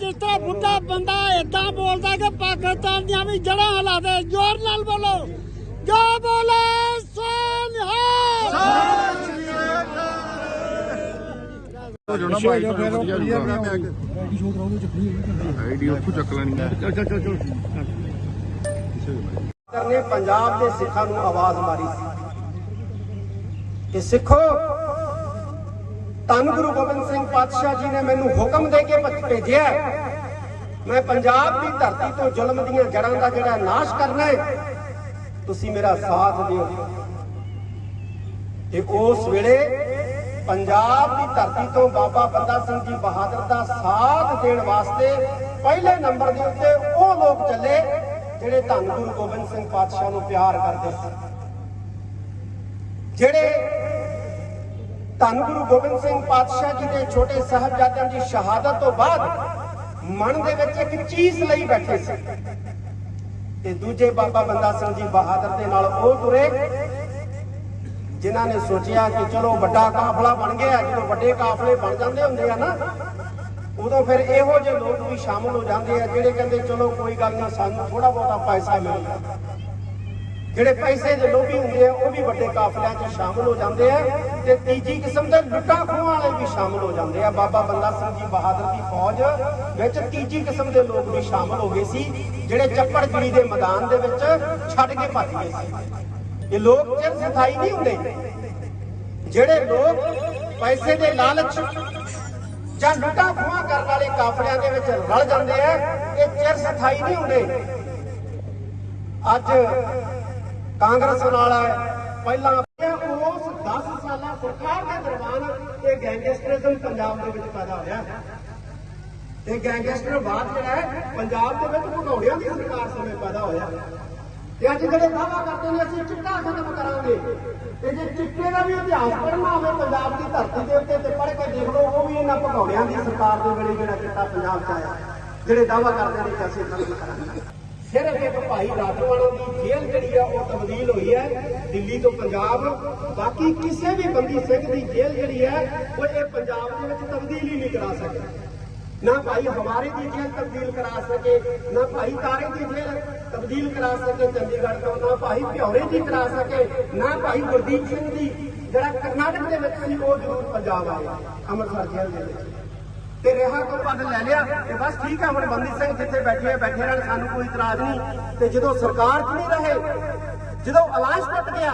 ਜਿਸ ਤਰ੍ਹਾਂ ਬੁੱਢਾ ਬੰਦਾ ਏਦਾਂ ਬੋਲਦਾ ਕਿ ਪਾਕਿਸਤਾਨ ਦੀਆਂ ਵੀ ਜੜ੍ਹਾਂ ਹਿਲਾ ਦੇ ਜ਼ੋਰ ਨਾਲ ਬੋਲੋ। ਜੋ ਬੋਲੇ ਸੋ ਨਿਹਾਲ ਜੁਣਾ ਭਾਈ ਆਈਡੀ ਉੱਥੋਂ ਚੱਕ ਲੈਣੀ ਚੱਲ ਚੱਲ ਚੱਲ ਚੱਲ। ਨੇ ਪੰਜਾਬ ਦੇ ਸਿੱਖਾਂ ਨੂੰ ਆਵਾਜ਼ ਮਾਰੀ ਸੀ। ਕਿ ਸਿੱਖੋ ਧੰਨ ਗੁਰੂ ਗੋਬਿੰਦ ਸਿੰਘ ਪਾਤਸ਼ਾਹ ਜੀ ਨੇ ਮੈਨੂੰ ਹੁਕਮ ਦੇ ਕੇ ਭੇਜਿਆ ਮੈਂ ਪੰਜਾਬ ਦੀ ਧਰਤੀ ਤੋਂ ਜ਼ੁਲਮ ਦੀਆਂ ਜੜ੍ਹਾਂ ਦਾ ਜਿਹੜਾ ਨਾਸ਼ ਕਰਨਾ ਹੈ, ਤੁਸੀਂ ਮੇਰਾ ਸਾਥ ਦਿਓ। ਤੇ ਉਸ ਵੇਲੇ ਪੰਜਾਬ ਦੀ ਧਰਤੀ ਤੋਂ ਬਾਬਾ ਬੰਦਾ ਸਿੰਘ ਜੀ ਬਹਾਦਰ ਦਾ ਸਾਥ ਦੇਣ ਵਾਸਤੇ ਪਹਿਲੇ ਨੰਬਰ ਦੇ ਉੱਤੇ ਉਹ ਲੋਕ ਚੱਲੇ ਜਿਹੜੇ ਧੰਨ ਗੁਰੂ ਗੋਬਿੰਦ ਸਿੰਘ ਪਾਤਸ਼ਾਹ ਨੂੰ ਪਿਆਰ ਕਰਦੇ ਸੀ ਜਿਹੜੇ ਧੰਨ ਗੁਰੂ ਗੋਬਿੰਦ ਸਿੰਘ ਪਾਤਸ਼ਾਹ ਜੀ ਦੇ ਛੋਟੇ ਸਾਹਿਬਜ਼ਾਦਿਆਂ ਦੀ ਸ਼ਹਾਦਤ ਤੋਂ ਬਾਅਦ ਮਨ ਦੇ ਵਿੱਚ ਇੱਕ ਚੀਜ਼ ਲਈ ਬੈਠੇ ਸੀ। ਤੇ ਦੂਜੇ ਬਾਬਾ ਬੰਦਾ ਸਿੰਘ ਜੀ ਬਹਾਦਰ ਦੇ ਨਾਲ ਉਹ ਤੁਰੇ, ਜਿਨ੍ਹਾਂ ਨੇ ਸੋਚਿਆ ਕਿ ਚਲੋ ਵੱਡਾ ਕਾਫਲਾ ਬਣ ਗਿਆ, ਜਦੋਂ ਵੱਡੇ ਕਾਫਲੇ ਬਣ ਜਾਂਦੇ ਹੁੰਦੇ ਆ ਨਾ, ਉਦੋਂ ਫਿਰ ਇਹੋ ਜਿਹੇ ਲੋਕ ਵੀ ਸ਼ਾਮਲ ਹੋ ਜਾਂਦੇ ਆ, ਜਿਹੜੇ ਕਹਿੰਦੇ ਚਲੋ ਕੋਈ ਗੱਲ ਨਾ, ਸਾਨੂੰ ਥੋੜਾ ਬਹੁਤਾ ਪੈਸਾ ਮਿਲਦਾ ਜਿਹੜੇ ਪੈਸੇ ਦੇ ਲੋਭੀ ਹੁੰਦੇ ਆ, ਉਹ ਵੀ ਵੱਡੇ ਕਾਫਲਿਆਂ 'ਚ ਸ਼ਾਮਲ ਹੋ ਜਾਂਦੇ ਆ ਤੇ ਤੀਜੀ ਕਿਸਮ ਦੇ ਲੁੱਟਾਂ ਖੋਹਾਂ ਵਾਲੇ ਵੀ ਸ਼ਾਮਲ ਹੋ ਜਾਂਦੇ ਆ। ਬਾਬਾ ਬੰਦਾ ਸਿੰਘ ਜੀ ਬਹਾਦਰ ਦੀ ਫੌਜ ਵਿੱਚ ਤੀਜੀ ਕਿਸਮ ਦੇ ਲੋਕ ਵੀ ਸ਼ਾਮਲ ਹੋ ਗਏ ਸੀ, ਜਿਹੜੇ ਚੱਪੜਗਿਰੀ ਦੇ ਮੈਦਾਨ ਦੇ ਵਿੱਚ ਛੱਡ ਕੇ ਭੱਜ ਗਏ ਸੀ। ਇਹ ਲੋਕ ਚਿਰ ਸਥਾਈ ਨਹੀਂ ਹੁੰਦੇ। ਜਿਹੜੇ ਲੋਕ ਪੈਸੇ ਦੇ ਲਾਲਚ ਜਾਂ ਲੁੱਟਾਂ ਖੋਹਾਂ ਕਰਨ ਵਾਲੇ ਕਾਫਲਿਆਂ ਦੇ ਵਿੱਚ ਰਲ ਜਾਂਦੇ ਆ, ਇਹ ਚਿਰ ਸਥਾਈ ਨਹੀਂ ਹੁੰਦੇ। ਅੱਜ ਕਾਂਗਰਸ ਨਾਲ ਹੈ। ਪਹਿਲਾਂ ਉਸ 10 ਸਾਲਾ ਸਰਕਾਰ ਦੇ ਦਰਮਿਆਨ ਇਹ ਗੈਂਗਸਟਰਿਜ਼ਮ ਪੰਜਾਬ ਦੇ ਵਿੱਚ ਪੈਦਾ ਹੋਇਆ ਤੇ ਗੈਂਗਸਟਰਵਾਦ ਜਿਹੜਾ ਹੈ, ਪੰਜਾਬ ਦੇ ਵਿੱਚ ਭਗੌੜਿਆਂ ਦੀ ਸਰਕਾਰ ਸਮੇਂ ਪੈਦਾ ਹੋਇਆ ਤੇ ਅੱਜ ਜਿਹੜੇ ਦਾਅਵਾ ਕਰਦੇ ਨੇ, ਅਸੀਂ ਚਿੱਟਾ ਖਤਮ ਕਰਾਂਗੇ। ਤੇ ਜੇ ਚਿੱਟੇ ਦਾ ਵੀ ਇਤਿਹਾਸ ਪੜ੍ਹਨਾ ਹੋਵੇ, ਪੰਜਾਬ ਦੀ ਧਰਤੀ ਦੇ ਉੱਤੇ ਤੇ ਪੜ੍ਹ ਕੇ ਦੇਖ ਲਓ, ਉਹ ਵੀ ਇਹਨਾਂ ਭਗੌੜਿਆਂ ਦੀ ਸਰਕਾਰ ਦੇ ਵੇਲੇ ਜਿਹੜਾ ਚਿੱਟਾ ਪੰਜਾਬ 'ਚ ਆਇਆ। ਜਿਹੜੇ ਦਾਅਵਾ ਕਰਦੇ ਨੇ ਕਿ ਅਸੀਂ ਖਤਮ ਕਰਾਂਗੇ। ਸਿਰਫ ਇੱਕ ਭਾਈ ਰਾਜਵਾਲਾ ਦੀ ਜੇਲ੍ਹ ਜਿਹੜੀ ਆ ਉਹ ਤਬਦੀਲ ਹੋਈ ਹੈ, ਦਿੱਲੀ ਤੋਂ ਪੰਜਾਬ। ਬਾਕੀ ਕਿਸੇ ਵੀ ਬੰਦੀ ਸਿੰਘ ਦੀ ਜੇਲ੍ਹ ਜਿਹੜੀ ਹੈ, ਉਹ ਇਹ ਪੰਜਾਬ ਦੇ ਵਿੱਚ ਤਬਦੀਲ ਹੀ ਨਹੀਂ ਕਰਾ ਸਕੇ। ਨਾ ਭਾਈ ਹਮਾਰੇ ਦੀ ਜੇਲ੍ਹ ਤਬਦੀਲ ਕਰਾ ਸਕੇ, ਨਾ ਭਾਈ ਤਾਰੇ ਦੀ ਜੇਲ੍ਹ ਤਬਦੀਲ ਕਰਾ ਸਕੇ ਚੰਡੀਗੜ੍ਹ ਤੋਂ, ਨਾ ਭਾਈ ਭਿਉਰੇ ਦੀ ਕਰਾ ਸਕੇ, ਨਾ ਭਾਈ ਗੁਰਦੀਪ ਸਿੰਘ ਦੀ। ਜਿਹੜਾ ਕਰਨਾਟਕ ਦੇ ਵਿੱਚ ਸੀ, ਉਹ ਜ਼ਰੂਰ ਪੰਜਾਬ ਆਇਆ, ਅੰਮ੍ਰਿਤਸਰ ਜੇਲ੍ਹ ਦੇ ਵਿੱਚ। ਤੇ ਰਿਹਾ ਤੋਂ ਪਦ ਲੈ ਲਿਆ ਤੇ ਬਸ ਠੀਕ ਹੈ ਹੁਣ ਬੰਦੀ ਸਿੰਘ ਜਿੱਥੇ ਬੈਠੇ ਬੈਠੇ ਰਹਿਣ, ਸਾਨੂੰ ਕੋਈ ਇਤਰਾਜ਼ ਨਹੀਂ। ਤੇ ਜਦੋਂ ਸਰਕਾਰ 'ਚ ਨਹੀਂ ਰਹੇ, ਜਦੋਂ ਐਲਾਨ ਟੁੱਟ ਗਿਆ,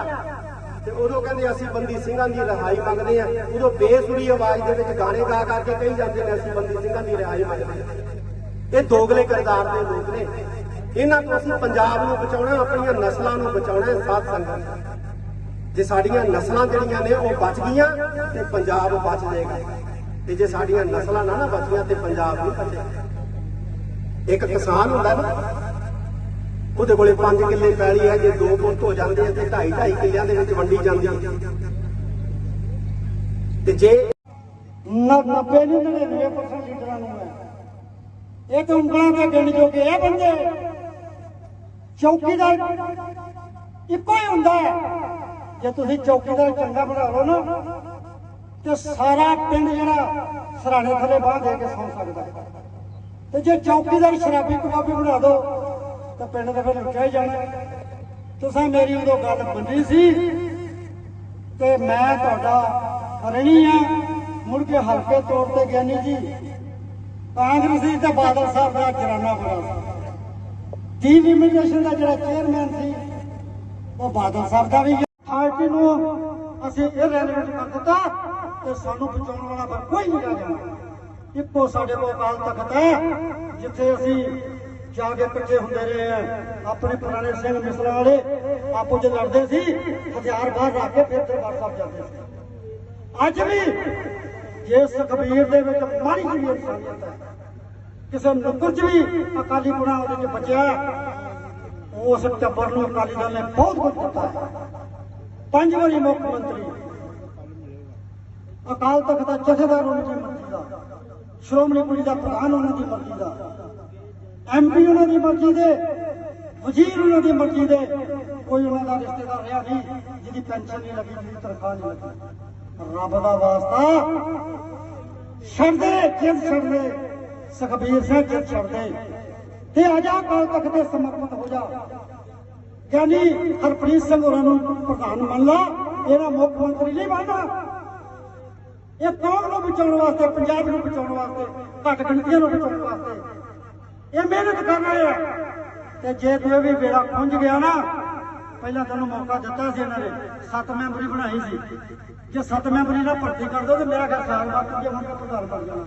ਤੇ ਉਦੋਂ ਕਹਿੰਦੇ ਅਸੀਂ ਬੰਦੀ ਸਿੰਘਾਂ ਦੀ ਰਿਹਾਈ ਮੰਗਦੇ ਆ। ਉਦੋਂ ਬੇਸੁਰੀ ਆਵਾਜ਼ ਦੇ ਵਿੱਚ ਗਾਣੇ ਗਾ ਗਾ ਕੇ ਕਹੀ ਜਾਂਦੇ ਨੇ, ਅਸੀਂ ਬੰਦੀ ਸਿੰਘਾਂ ਦੀ ਰਿਹਾਈ ਮੰਗਦੇ ਆ। ਇਹ ਦੋਗਲੇ ਕਿਰਦਾਰ ਦੇ ਲੋਕ ਨੇ। ਇਹਨਾਂ ਤੋਂ ਅਸੀਂ ਪੰਜਾਬ ਨੂੰ ਬਚਾਉਣਾ, ਆਪਣੀਆਂ ਨਸਲਾਂ ਨੂੰ ਬਚਾਉਣਾ ਹੈ, ਸਾਧ ਸੰਗਤ ਜੇ ਸਾਡੀਆਂ ਨਸਲਾਂ ਜਿਹੜੀਆਂ ਨੇ, ਉਹ ਬਚ ਗਈਆਂ, ਤੇ ਪੰਜਾਬ ਬਚ ਜਾਏਗਾ। ਤੇ ਜੇ ਸਾਡੀਆਂ ਨਸਲਾਂ ਨਾ ਨਾ ਬਚੀਆਂ ਤੇ ਪੰਜਾਬ ਨਹੀਂ ਬਚੇਗਾ ਇੱਕ ਕਿਸਾਨ ਹੁੰਦਾ ਨਾ, ਉਹਦੇ ਕੋਲੇ 5 ਕਿੱਲੇ ਪੈਲੀ ਹੈ, ਜੇ ਦੋ ਪੁੱਤ ਹੋ ਜਾਂਦੇ ਆ ਤੇ 2.5 2.5 ਕਿੱਲਿਆਂ ਦੇ ਵਿੱਚ ਵੰਡੀ ਜਾਂਦੀ ਤੇ ਜੇ 90 ਨਹੀਂ 99% ਲੀਡਰਾਂ ਨੂੰ ਹੈ ਇਹ ਤਾਂ ਉਂਗਲਾਂ ਤੇ ਗਿਣ ਜੋਗੇ ਇਹ ਬੰਦੇ। ਚੌਕੀਦਾਰ ਇੱਕੋ ਹੀ ਹੁੰਦਾ। ਜੇ ਤੁਸੀਂ ਚੌਕੀਦਾਰ ਚੰਗਾ ਬਣਾ ਲਓ ਨਾ ਤੇ ਸਾਰਾ ਪਿੰਡ ਜਿਹੜਾ ਸਰਾਣੇ ਥੱਲੇ ਬਾਹ ਦੇ ਕੇ ਸੌਂ ਸਕਦਾ ਹੈ। ਤੇ ਜੇ ਚੌਕੀਦਾਰ ਸ਼ਰਾਬੀ ਕਬਾਬੀ ਬਣਾ ਦੋ, ਤਾਂ ਪਿੰਡ ਦੇ ਫਿਰ ਲੁੱਟਿਆ ਹੀ ਜਾਣਾ ਤੁਸੀਂ ਮੇਰੀ ਉਦੋਂ ਗੱਲ ਮੰਨੀ ਸੀ ਤੇ ਮੈਂ ਤੁਹਾਡਾ ਰਣੀ ਆ, ਮੁੜ ਕੇ ਹਲਕੇ ਤੌਰ ਤੇ ਗਿਆਨੀ ਜੀ। ਕਾਂਗਰਸੀ ਤੇ ਬਾਦਲ ਸਾਹਿਬ ਦਾ ਜਰਾਨਾ ਬਣਾ ਸੀ। ਟੀਮ ਇਮੀਗ੍ਰੇਸ਼ਨ ਦਾ ਜਿਹੜਾ ਚੇਅਰਮੈਨ ਸੀ, ਉਹ ਬਾਦਲ ਸਾਹਿਬ ਦਾ ਵੀ ਪਾਰਟੀ ਨੂੰ ਅਸੀਂ ਇਹ ਰੈਲੀਗੇਟ ਕਰ ਦਿੱਤਾ ਤੇ ਸਾਨੂੰ ਬਚਾਉਣ ਵਾਲਾ ਫਿਰ ਕੋਈ ਨਹੀਂ ਰਹਿ ਜਾਣਾ ਇੱਕੋ ਸਾਡੇ ਕੋਲ ਅਕਾਲ ਤਖਤ ਹੈ, ਜਿੱਥੇ ਅਸੀਂ ਜਾ ਕੇ ਇਕੱਠੇ ਹੁੰਦੇ ਰਹੇ ਹਾਂ। ਆਪਣੇ ਪੁਰਾਣੇ ਸਿੰਘ ਮਿਸਲਾਂ ਵਾਲੇ ਆਪੋ ਚ ਲੜਦੇ ਸੀ, ਹਥਿਆਰ ਬਾਹਰ ਰੱਖ ਕੇ ਫਿਰ ਦਰਬਾਰ ਸਾਹਿਬ ਜਾਂਦੇ ਸੀ। ਅੱਜ ਵੀ ਜੇ ਸੁਖਬੀਰ ਦੇ ਵਿੱਚ ਮਾੜੀ ਜਿਹੀ ਇਨਸਾਨੀਅਤ ਹੈ, ਕਿਸੇ ਨੁਕਰ ਚ ਵੀ ਅਕਾਲੀ ਗੁਣਾ ਉਹਦੇ ਚ ਬਚਿਆ, ਉਸ ਟੱਬਰ ਨੂੰ ਅਕਾਲੀ ਦਲ ਨੇ ਬਹੁਤ ਕੁਝ ਦਿੱਤਾ। ਪੰਜ ਵਾਰੀ ਮੁੱਖ ਮੰਤਰੀ ਅਕਾਲ ਤਖਤ ਦਾ ਜਥੇਦਾਰ ਉਹਨਾਂ ਦੀ ਮਰਜ਼ੀ ਦਾ, ਸ਼੍ਰੋਮਣੀ ਕੁੜੀ ਦਾ ਪ੍ਰਧਾਨ ਉਹਨਾਂ ਦੀ ਮਰਜ਼ੀ ਦਾ ਐਮਪੀ ਉਹਨਾਂ ਦੀ ਮਰਜ਼ੀ ਦੇ, ਵਜ਼ੀਰ ਉਹਨਾਂ ਦੀ ਮਰਜ਼ੀ ਦੇ, ਕੋਈ ਉਹਨਾਂ ਦਾ ਰਿਸ਼ਤੇਦਾਰ ਰਿਹਾ ਨਹੀਂ, ਜਿਹਦੀ ਪੈਨਸ਼ਨ ਨਹੀਂ ਲੱਗੀ, ਜਿਹਦੀ ਤਨਖਾਹ ਨਹੀਂ ਲੱਗੀ। ਰੱਬ ਦਾ ਵਾਸਤਾ ਛੱਡਦੇ, ਜਿੰਦ ਛੱਡਦੇ, ਸੁਖਬੀਰ ਸਿੰਘ ਜਿੱਤ ਛੱਡਦੇ। ਤੇ ਆ ਜਾ ਕਾਲ ਤੱਕ ਤੇ ਸਮਰਪਿਤ ਹੋ ਜਾ। ਗਿਆਨੀ ਹਰਪ੍ਰੀਤ ਸਿੰਘ ਹੋਰਾਂ ਨੂੰ ਪ੍ਰਧਾਨ ਮੰਨ ਲਾ, ਇਹਦਾ ਮੁੱਖ ਮੰਤਰੀ ਨਹੀਂ ਬਣਨਾ। ਇਹ ਕੌਮ ਨੂੰ ਬਚਾਉਣ ਵਾਸਤੇ, ਪੰਜਾਬ ਨੂੰ ਬਚਾਉਣ ਵਾਸਤੇ, ਘੱਟ ਗਿਣਤੀਆਂ ਨੂੰ ਬਚਾਉਣ ਵਾਸਤੇ। ਇਹ ਮਿਹਨਤ ਕਰ ਰਹੇ ਆ। ਤੇ ਜੇ ਕੋਈ ਵੀ ਬੇੜਾ ਖੁੰਝ ਗਿਆ ਨਾ, ਪਹਿਲਾਂ ਤੈਨੂੰ ਮੌਕਾ ਦਿੱਤਾ ਸੀ ਇਹਨਾਂ ਨੇ। ਸੱਤ ਮੈਂਬਰੀ ਬਣਾਈ ਸੀ। ਜੇ ਸੱਤ ਮੈਂਬਰੀ ਨਾਲ ਭਰਤੀ ਕਰ ਦੋ ਤੇ ਮੇਰਾ ਘਰ ਸਾਲ ਬਾਅਦ ਜੇ ਹੁਣ ਪ੍ਰਧਾਨ ਬਣ ਜਾਣਾ।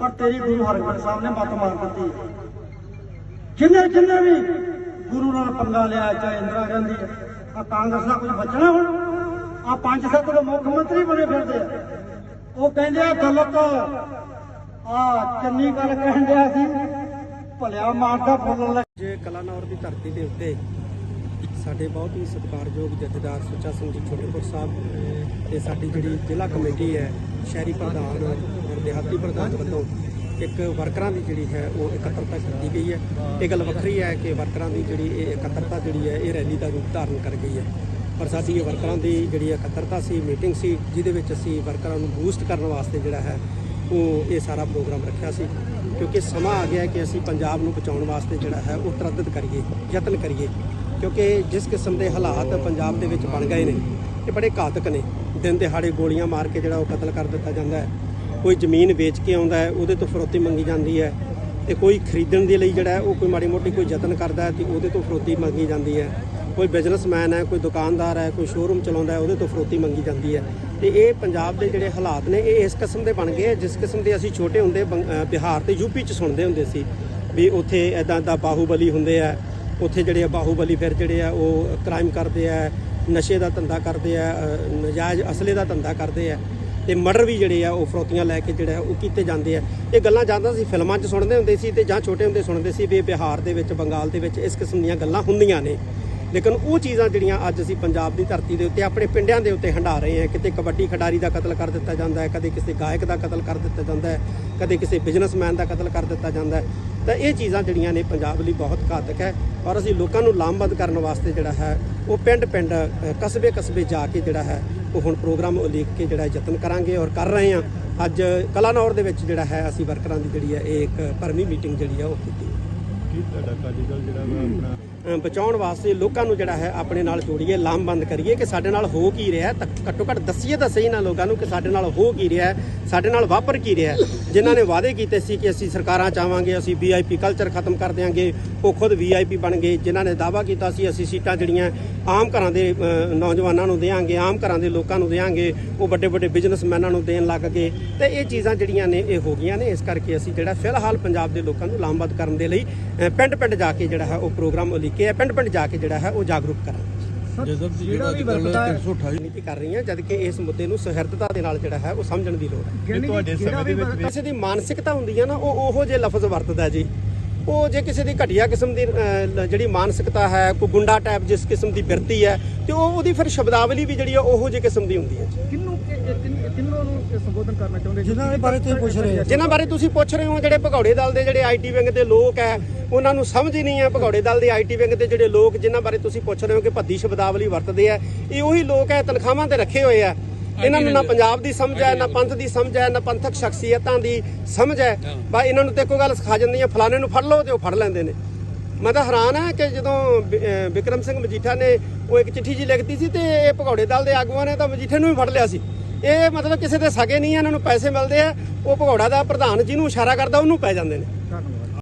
ਪਰ ਤੇਰੀ ਗੁਰੂ ਹਰਗੋਬਿੰਦ ਸਾਹਿਬ ਨੇ ਮੱਤ ਮਾਰ ਦਿੱਤੀ। ਜਿੰਨੇ ਜਿੰਨੇ ਵੀ ਗੁਰੂ ਨਾਲ ਪੰਗਾ ਲਿਆ, ਚਾਹੇ ਇੰਦਰਾ ਗਾਂਧੀ ਆ ਕਾਂਗਰਸ ਦਾ ਕੁਝ ਬਚਣਾ ਹੁਣ? ਆ ਪੰਜ ਸੱਤ ਦੇ ਮੁੱਖ ਮੰਤਰੀ ਬਣੇ ਫਿਰਦੇ ਆ। ਉਹ ਕਹਿੰਦੇ ਆ ਦਲਤ ਆ ਚੰਨੀ ਗੱਲ ਕਹਿਣ ਡਿਆ ਸੀ, ਭਲਿਆ ਮਾਰਦਾ ਫੁੱਲ ਲੱਗ ਜੇ ਕਲਾਨੌਰ ਦੀ ਧਰਤੀ ਦੇ ਉੱਤੇ ਸਾਡੇ ਬਹੁਤ ਹੀ ਸਤਿਕਾਰਯੋਗ ਜਥੇਦਾਰ ਸੁੱਚਾ ਸਿੰਘ ਜੀ ਛੋਟੇਪੁਰ ਸਾਹਿਬ, ਤੇ ਸਾਡੀ ਜਿਹੜੀ ਜ਼ਿਲ੍ਹਾ ਕਮੇਟੀ ਹੈ, ਸ਼ਹਿਰੀ ਪ੍ਰਧਾਨ ਔਰ ਦਿਹਾਤੀ ਪ੍ਰਧਾਨ ਵੱਲੋਂ ਇੱਕ ਵਰਕਰਾਂ ਦੀ ਜਿਹੜੀ ਹੈ, ਉਹ ਇਕੱਤਰਤਾ ਕੀਤੀ ਗਈ ਹੈ। ਇਹ ਗੱਲ ਵੱਖਰੀ ਹੈ ਕਿ ਵਰਕਰਾਂ ਦੀ ਜਿਹੜੀ ਇਹ ਇਕੱਤਰਤਾ ਜਿਹੜੀ ਹੈ, ਇਹ ਰੈਲੀ ਦਾ ਰੂਪ ਧਾਰਨ ਕਰ ਗਈ ਹੈ। ਪਰ ਸਾਡੀ ਇਹ ਵਰਕਰਾਂ ਦੀ ਜਿਹੜੀ ਇਕੱਤਰਤਾ ਸੀ, ਮੀਟਿੰਗ ਸੀ, ਜਿਹਦੇ ਵਿੱਚ ਅਸੀਂ ਵਰਕਰਾਂ ਨੂੰ ਬੂਸਟ ਕਰਨ ਵਾਸਤੇ ਜਿਹੜਾ ਹੈ, ਉਹ ਇਹ ਸਾਰਾ ਪ੍ਰੋਗਰਾਮ ਰੱਖਿਆ ਸੀ। ਕਿਉਂਕਿ ਸਮਾਂ ਆ ਗਿਆ ਕਿ ਅਸੀਂ ਪੰਜਾਬ ਨੂੰ ਬਚਾਉਣ ਵਾਸਤੇ ਜਿਹੜਾ ਹੈ, ਉਹ ਤਰੱਦਦ ਕਰੀਏ, ਯਤਨ ਕਰੀਏ। ਕਿਉਂਕਿ ਜਿਸ ਕਿਸਮ ਦੇ ਹਾਲਾਤ ਪੰਜਾਬ ਦੇ ਵਿੱਚ ਬਣ ਗਏ ਨੇ, ਇਹ ਬੜੇ ਘਾਤਕ ਨੇ। ਦਿਨ ਦਿਹਾੜੇ ਗੋਲੀਆਂ ਮਾਰ ਕੇ ਜਿਹੜਾ ਉਹ ਕਤਲ ਕਰ ਦਿੱਤਾ ਜਾਂਦਾ ਹੈ। ਕੋਈ ਜ਼ਮੀਨ ਵੇਚ ਕੇ ਆਉਂਦਾ ਹੈ, ਉਹਦੇ ਤੋਂ ਫਰੋਤੀ ਮੰਗੀ ਜਾਂਦੀ ਹੈ। ਤੇ ਕੋਈ ਖਰੀਦਣ ਦੇ ਲਈ ਜਿਹੜਾ ਉਹ ਕੋਈ ਮਾੜੀ ਮੋਟੀ ਕੋਈ ਯਤਨ ਕਰਦਾ ਹੈ, ਤੇ ਉਹਦੇ ਤੋਂ ਫਰੋਤੀ ਮੰਗੀ ਜਾਂਦੀ ਹੈ। ਕੋਈ ਬਿਜ਼ਨਸਮੈਨ ਹੈ ਕੋਈ ਦੁਕਾਨਦਾਰ ਹੈ ਕੋਈ ਸ਼ੋਰੂਮ ਚਲਾਉਂਦਾ ਹੈ ਉਹਦੇ ਤੋਂ ਫਰੋਤੀ ਮੰਗੀ ਜਾਂਦੀ ਹੈ। ਤੇ ਇਹ ਪੰਜਾਬ ਦੇ ਜਿਹੜੇ ਹਾਲਾਤ ਨੇ ਇਹ ਇਸ ਕਿਸਮ ਦੇ ਬਣ ਗਏ ਆ, ਜਿਸ ਕਿਸਮ ਦੇ ਅਸੀਂ ਛੋਟੇ ਹੁੰਦੇ ਬੰਗ- ਅਹ ਬਿਹਾਰ ਤੇ ਯੂਪੀ ਚ ਸੁਣਦੇ ਹੁੰਦੇ ਸੀ ਵੀ ਉੱਥੇ ਐਦਾਂ ਦਾ ਬਾਹੂਬਲੀ ਹੁੰਦੇ ਆ ਉੱਥੇ ਜਿਹੜੇ ਆ ਬਾਹੂਬਲੀ ਫਿਰ ਜਿਹੜੇ ਆ ਉਹ ਕ੍ਰਾਈਮ ਕਰਦੇ ਆ ਨਸ਼ੇ ਦਾ ਧੰਦਾ ਕਰਦੇ ਆ ਅਹ ਨਜਾਇਜ਼ ਅਸਲੇ ਦਾ ਧੰਦਾ ਕਰਦੇ ਆ ਤੇ ਮਰਡਰ ਵੀ ਜਿਹੜੇ ਆ ਉਹ ਫਰੋਤੀਆਂ ਲੈ ਕੇ ਜਿਹੜਾ ਉਹ ਕੀਤੇ ਜਾਂਦੇ ਆ। ਇਹ ਗੱਲਾਂ ਜਾਂਦਾ ਸੀ ਫਿਲਮਾਂ 'ਚ ਸੁਣਦੇ ਹੁੰਦੇ ਸੀ ਤੇ ਜਾਂ ਛੋਟੇ ਹੁੰਦੇ ਸੁਣਦੇ ਸੀ ਵੀ ਬਿਹਾਰ ਦੇ ਵਿੱਚ ਬੰਗਾਲ ਦੇ ਵਿੱਚ ਇਸ ਕਿਸਮ ਦੀਆਂ ਗੱਲਾਂ ਹੁੰਦੀਆਂ ਨੇ। ਲੇਕਿਨ ਉਹ ਚੀਜ਼ਾਂ ਜਿਹੜੀਆਂ ਅੱਜ ਅਸੀਂ ਪੰਜਾਬ ਦੀ ਧਰਤੀ ਦੇ ਉੱਤੇ, ਆਪਣੇ ਪਿੰਡਾਂ ਦੇ ਉੱਤੇ ਹੰਢਾ ਰਹੇ ਹਾਂ। ਕਿਤੇ ਕਬੱਡੀ ਖਿਡਾਰੀ ਦਾ ਕਤਲ ਕਰ ਦਿੱਤਾ ਜਾਂਦਾ ਹੈ, ਕਦੇ ਕਿਸੇ ਗਾਇਕ ਦਾ ਕਤਲ ਕਰ ਦਿੱਤਾ ਜਾਂਦਾ ਹੈ, ਕਦੇ ਕਿਸੇ ਬਿਜ਼ਨਸਮੈਨ ਦਾ ਕਤਲ ਕਰ ਦਿੱਤਾ ਜਾਂਦਾ ਹੈ। ਤਾਂ ਇਹ ਚੀਜ਼ਾਂ ਜਿਹੜੀਆਂ ਨੇ ਪੰਜਾਬ ਲਈ ਬਹੁਤ ਘਾਤਕ ਹੈ ਔਰ ਅਸੀਂ ਲੋਕਾਂ ਨੂੰ ਲਾਮਬੰਦ ਕਰਨ ਵਾਸਤੇ ਜਿਹੜਾ ਹੈ, ਉਹ ਪਿੰਡ ਪਿੰਡ ਕਸਬੇ ਕਸਬੇ ਜਾ ਕੇ ਜਿਹੜਾ ਹੈ, ਉਹ ਹੁਣ ਪ੍ਰੋਗਰਾਮ ਉਲੀਕ ਕੇ ਜਿਹੜਾ ਯਤਨ ਕਰਾਂਗੇ ਔਰ ਕਰ ਰਹੇ ਹਾਂ। ਅੱਜ ਕਲਾਨੌਰ ਦੇ ਵਿੱਚ ਜਿਹੜਾ ਹੈ, ਅਸੀਂ ਵਰਕਰਾਂ ਦੀ ਜਿਹੜੀ ਹੈ, ਇਹ ਇੱਕ ਭਰਵੀਂ ਮੀਟਿੰਗ ਜਿਹੜੀ ਹੈ, ਉਹ ਕੀਤੀ। ਕੀ ਤੁਹਾਡਾ ਕਾਜੀ ਜਿਹੜਾ ਆਪਣਾ? ਬਚਾਉਣ ਵਾਸਤੇ ਲੋਕਾਂ ਨੂੰ ਜਿਹੜਾ ਹੈ ਆਪਣੇ ਨਾਲ ਜੋੜੀਏ ਲਾਮਬੰਦ ਕਰੀਏ ਕਿ ਸਾਡੇ ਨਾਲ ਹੋ ਕੀ ਰਿਹਾ ਤਾਂ ਘੱਟੋ ਘੱਟ ਦੱਸੀਏ ਤਾਂ ਸਹੀ ਨਾ ਲੋਕਾਂ ਨੂੰ ਕਿ ਸਾਡੇ ਨਾਲ ਹੋ ਕੀ ਰਿਹਾ ਸਾਡੇ ਨਾਲ ਵਾਪਰ ਕੀ ਰਿਹਾ ਜਿਨ੍ਹਾਂ ਨੇ ਵਾਅਦੇ ਕੀਤੇ ਸੀ ਕਿ ਅਸੀਂ ਸਰਕਾਰਾਂ ਚਾਹਾਂਗੇ, ਅਸੀਂ ਵੀਆਈਪੀ ਕਲਚਰ ਖਤਮ ਕਰ ਦਿਆਂਗੇ, ਉਹ ਖੁਦ ਵੀਆਈਪੀ ਬਣ ਗਏ। ਜਿਨ੍ਹਾਂ ਨੇ ਦਾਅਵਾ ਕੀਤਾ ਸੀ, ਅਸੀਂ ਸੀਟਾਂ ਜਿਹੜੀਆਂ ਆਮ ਘਰਾਂ ਦੇ ਨੌਜਵਾਨਾਂ ਨੂੰ ਦੇਵਾਂਗੇ ਆਮ ਘਰਾਂ ਦੇ ਲੋਕਾਂ ਨੂੰ ਦੇਵਾਂਗੇ ਉਹ ਵੱਡੇ ਵੱਡੇ ਬਿਜ਼ਨਸਮੈਨਾਂ ਨੂੰ ਦੇਣ ਲੱਗ ਗਏ। ਤੇ ਇਹ ਚੀਜ਼ਾਂ ਜਿਹੜੀਆਂ ਨੇ, ਇਹ ਹੋ ਗਈਆਂ ਨੇ। ਇਸ ਕਰਕੇ ਅਸੀਂ ਜਿਹੜਾ ਫਿਲਹਾਲ ਪੰਜਾਬ ਦੇ ਲੋਕਾਂ ਨੂੰ ਲਾਮਬੰਦ ਕਰਨ ਦੇ ਲਈ ਪਿੰਡ ਪਿੰਡ ਜਾ ਕੇ ਜਿਹੜਾ ਹੈ ਉਹ ਪ੍ਰੋਗਰਾਮ ਉਲੀਕੇ ਹੈ ਪਿੰਡ ਪਿੰਡ ਜਾ ਕੇ ਜਿਹੜਾ ਹੈ ਉਹ ਜਾਗਰੂਕ ਕਰਾਂਗੇ। ਜਦੋਂ ਜਿਹੜਾ ਅੱਜ ਕੱਲ 328 ਰਾਜਨੀਤੀ ਕਰ ਰਹੀਆਂ ਜਦ ਕਿ ਇਸ ਮੁੱਦੇ ਨੂੰ ਸਹਿਰਦਤਾ ਦੇ ਨਾਲ ਜਿਹੜਾ ਹੈ ਉਹ ਸਮਝਣ ਦੀ ਲੋੜ ਹੈ। ਇਹ ਤੁਹਾਡੇ ਸਮੇਂ ਦੇ ਵਿੱਚ ਵੀ ਕਿਸੇ ਦੀ ਮਾਨਸਿਕਤਾ ਹੁੰਦੀ ਹੈ ਨਾ ਉਹ ਉਹੋ ਜਿਹੇ ਲਫ਼ਜ਼ ਵਰਤਦਾ ਜੀ। ਉਹ ਜੇ ਕਿਸੇ ਦੀ ਘਟੀਆ ਕਿਸਮ ਦੀ ਜਿਹੜੀ ਮਾਨਸਿਕਤਾ ਹੈ ਕੋਈ ਗੁੰਡਾ ਟਾਈਪ ਜਿਸ ਕਿਸਮ ਦੀ ਬਿਰਤੀ ਹੈ ਤੇ ਉਹ ਉਹਦੀ ਫਿਰ ਸ਼ਬਦਾਵਲੀ ਵੀ ਜਿਹੜੀ ਹੈ ਉਹੋ ਜਿਹੇ ਕਿਸਮ ਦੀ ਹੁੰਦੀ ਹੈ ਕਿੰਨੂੰ ਕਿੰਨੂੰ ਨੂੰ ਸੰਬੋਧਨ ਕਰਨਾ ਚਾਹੁੰਦੇ ਜਿਨ੍ਹਾਂ ਦੇ ਬਾਰੇ ਤੁਸੀਂ ਪੁੱਛ ਰਹੇ ਹੋ। ਜਿਨ੍ਹਾਂ ਬਾਰੇ ਤੁਸੀਂ ਪੁੱਛ ਰਹੇ ਹੋ ਜਿਹੜੇ ਭਗੌੜੇ ਦਲ ਦੇ ਜਿਹੜੇ ਆਈਟੀ ਵਿੰਗ ਦੇ ਲੋਕ ਹੈ ਉਹਨਾਂ ਨੂੰ ਸਮਝ ਹੀ ਨਹੀਂ ਹੈ ਭਗੌੜੇ ਦਲ ਦੇ ਆਈਟੀ ਵਿੰਗ ਦੇ ਜਿਹੜੇ ਲੋਕ ਜਿਨ੍ਹਾਂ ਬਾਰੇ ਤੁਸੀਂ ਪੁੱਛ ਰਹੇ ਹੋ ਕਿ ਭੱਦੀ ਸ਼ਬਦਾਵਲੀ ਵਰਤਦੇ ਆ ਇਹ ਉਹੀ ਲੋਕ ਹੈ ਤਨਖਾਹਾਂ ਤੇ ਰੱਖੇ ਹੋਏ ਆ। ਇਹਨਾਂ ਨੂੰ ਨਾ ਪੰਜਾਬ ਦੀ ਸਮਝ ਹੈ ਨਾ ਪੰਥ ਦੀ ਸਮਝ ਹੈ ਨਾ ਪੰਥਕ ਸ਼ਖਸੀਅਤਾਂ ਦੀ ਸਮਝ ਹੈ। ਬਾ ਇਹਨਾਂ ਨੂੰ ਤੇ ਇੱਕੋ ਗੱਲ ਸਿਖਾ ਜਾਂਦੀਆਂ ਫਲਾਣੇ ਨੂੰ ਫੜ ਲਓ ਤੇ ਉਹ ਫੜ ਲੈਂਦੇ ਨੇ। ਮੈਂ ਤਾਂ ਹੈਰਾਨ ਆ ਕਿ ਜਦੋਂ ਵਿਕਰਮ ਸਿੰਘ ਮਜੀਠਾ ਨੇ ਉਹ ਇੱਕ ਚਿੱਠੀ ਜੀ ਲਿਖਤੀ ਸੀ ਤੇ ਇਹ ਭਗੌੜੇ ਦਲ ਦੇ ਆਗੂਆਂ ਨੇ ਤਾਂ ਮਜੀਠੇ ਨੂੰ ਵੀ ਫੜ ਲਿਆ ਸੀ। ਇਹ ਮਤਲਬ ਕਿਸੇ ਦੇ ਸਗੇ ਨਹੀਂ ਆ, ਇਹਨਾਂ ਨੂੰ ਪੈਸੇ ਮਿਲਦੇ ਆ। ਉਹ ਭਗੌੜਾ ਦਾ ਪ੍ਰਧਾਨ ਜਿਹਨੂੰ ਇਸ਼ਾਰਾ ਕਰਦਾ, ਉਹਨੂੰ ਪੈ ਜਾਂਦੇ ਨੇ।